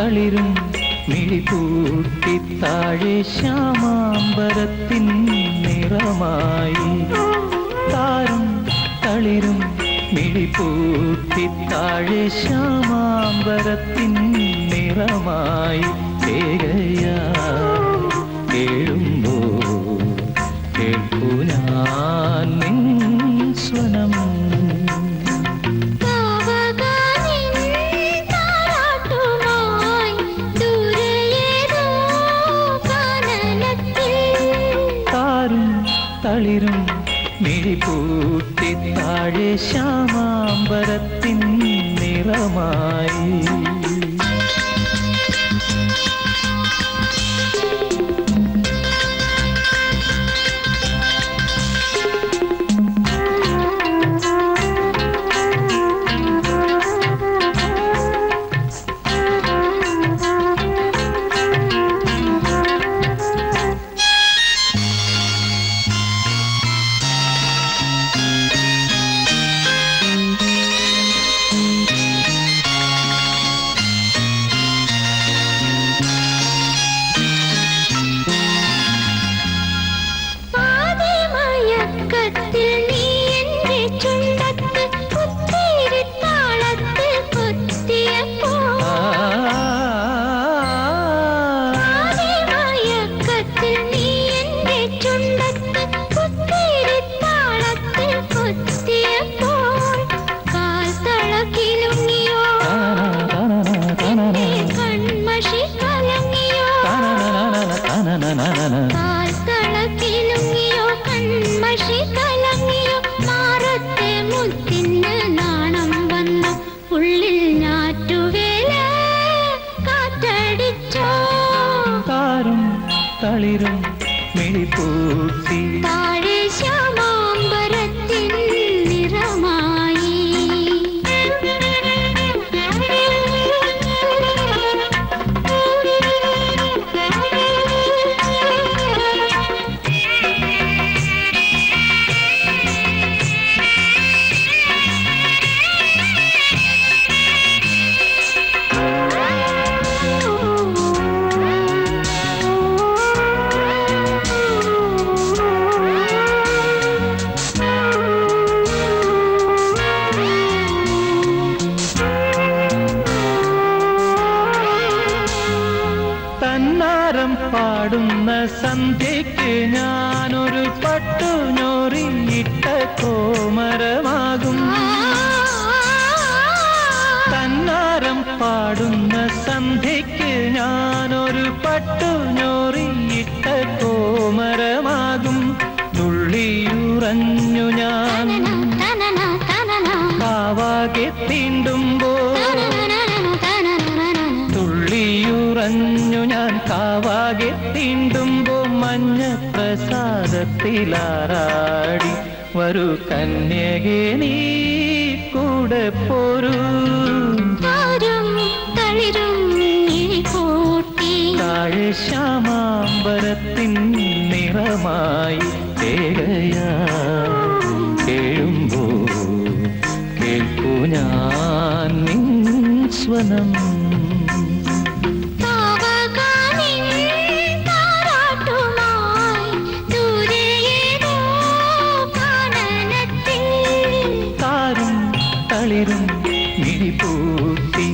തളിരും മിഴിപൂട്ടി താഴെ ശ്യാമാമ്പരത്തിൻ നിറമായി. താരും തളിരും മിഴിപൂട്ടി താഴെ ശ്യാമാമ്പരത്തിൻ നിറമായി. ഏകയാ കേഴുമ്പോ ഞാൻ തളിരും മിഴിപൂട്ടി താഴെ ശ്യാമാമ്പരത്തിൻ നിറമായി. കൺമഷി കലങ്ങിയോ കാൽ തളക്കിലുങ്ങിയോ കൺമഷി കലങ്ങിയോ മാറത്തെ മുത്തിന് നാണം വന്നു ഉള്ളിൽ ഞാറ്റുവേല കാറ്റടിച്ചോ? താരും തളിരും മിഴിപൂട്ടി താഴെ പാടുന്ന സന്ധ്യയ്ക്ക് ഞാനൊരു പട്ടു ഞൊറിയിട്ട കോമരമാകും. തന്നാരം പാടുന്ന സന്ധ്യയ്ക്ക് ഞാനൊരു പട്ടു ഞൊറിയിട്ട കോമരമാകും. തുള്ളിയുറഞ്ഞു ഞാൻ കാവാകെ തീണ്ടുമ്പോ തുള്ളിയുറഞ്ഞു ഞാൻ കാവാകെ തീണ്ടുമ്പോ മഞ്ഞ പ്രസാദത്തിലാറാടി. വരൂ കന്യകെ നീ കൂടെ പോരൂ. താഴെ ശ്യാമാമ്പരത്തിൻ നിറമായി കേഴുമ്പോ കേൾക്കൂ ഞാൻ സ്വനം. നേരം മിഴിപ്പൂത്തി